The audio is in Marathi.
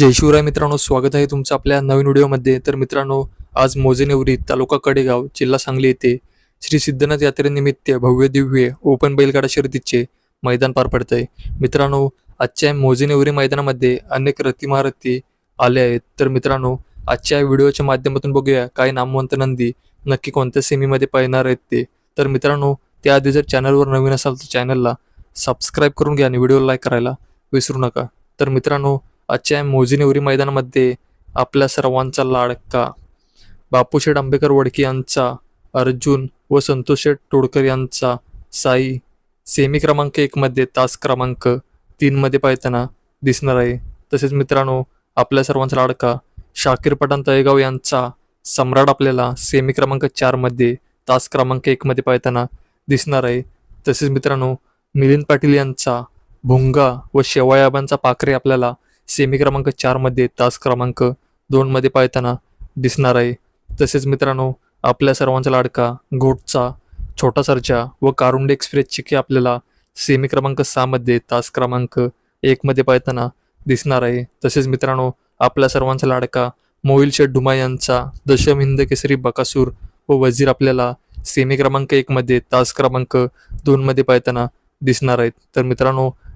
जय शिवराय मित्रांनो स्वागत आहे तुमचं आपल्या नवीन व्हिडिओमध्ये. तर मित्रांनो आज मोजेनेवरी तालुका कडेगाव जिल्हा सांगली येथे श्री सिद्धनाथ यात्रेनिमित्त भव्य दिव्य ओपन बैलगाडा शर्यतीचे मैदान पार पडत आहे मित्रांनो आजच्या मोजेनेवरी मैदानामध्ये अनेक रथीमहारथी आले आहेत. तर मित्रांनो आजच्या व्हिडिओच्या माध्यमातून बघूया काही नामवंत नंदी नक्की कोणत्या सेमीमध्ये पाहणार आहेत ते. तर मित्रांनो त्याआधी जर चॅनलवर नवीन असाल तर चॅनलला सबस्क्राईब करून घ्या आणि व्हिडिओ लाईक करायला विसरू नका. तर मित्रांनो आजच्या मोजिनेवरी मैदानामध्ये आपल्या सर्वांचा लाडका बापूशेठ आंबेकर वडके यांचा अर्जुन व संतोष शेठ तोडकर यांचा साई सेमी क्रमांक एकमध्ये तास क्रमांक तीनमध्ये पाहताना दिसणार आहे. तसेच मित्रांनो आपल्या सर्वांचा लाडका शाकीर पठाण तळेगाव यांचा सम्राट आपल्याला सेमी क्रमांक चारमध्ये तास क्रमांक एकमध्ये पाहताना दिसणार आहे. तसेच मित्रांनो मिलिंद पाटील यांचा भुंगा व शेवाळ्याबांचा पाखरे आपल्याला सेमी क्रमांक चारमध्ये तास क्रमांक दोनमध्ये पाळताना दिसणार आहे. तसेच मित्रांनो आपल्या सर्वांचा लाडका घोटचा छोटा सरच्या व कारुंडे एक्सप्रेस की आपल्याला सेमी क्रमांक सहामध्ये तास क्रमांक एकमध्ये पाळताना दिसणार आहे. तसेच मित्रांनो आपल्या सर्वांचा लाडका मोहिल शेठ डुमा यांचा दशम हिंद केसरी बकासूर व वजीर आपल्याला सेमी क्रमांक एकमध्ये तास क्रमांक दोनमध्ये पाळताना दिसणार आहेत. तर मित्रांनो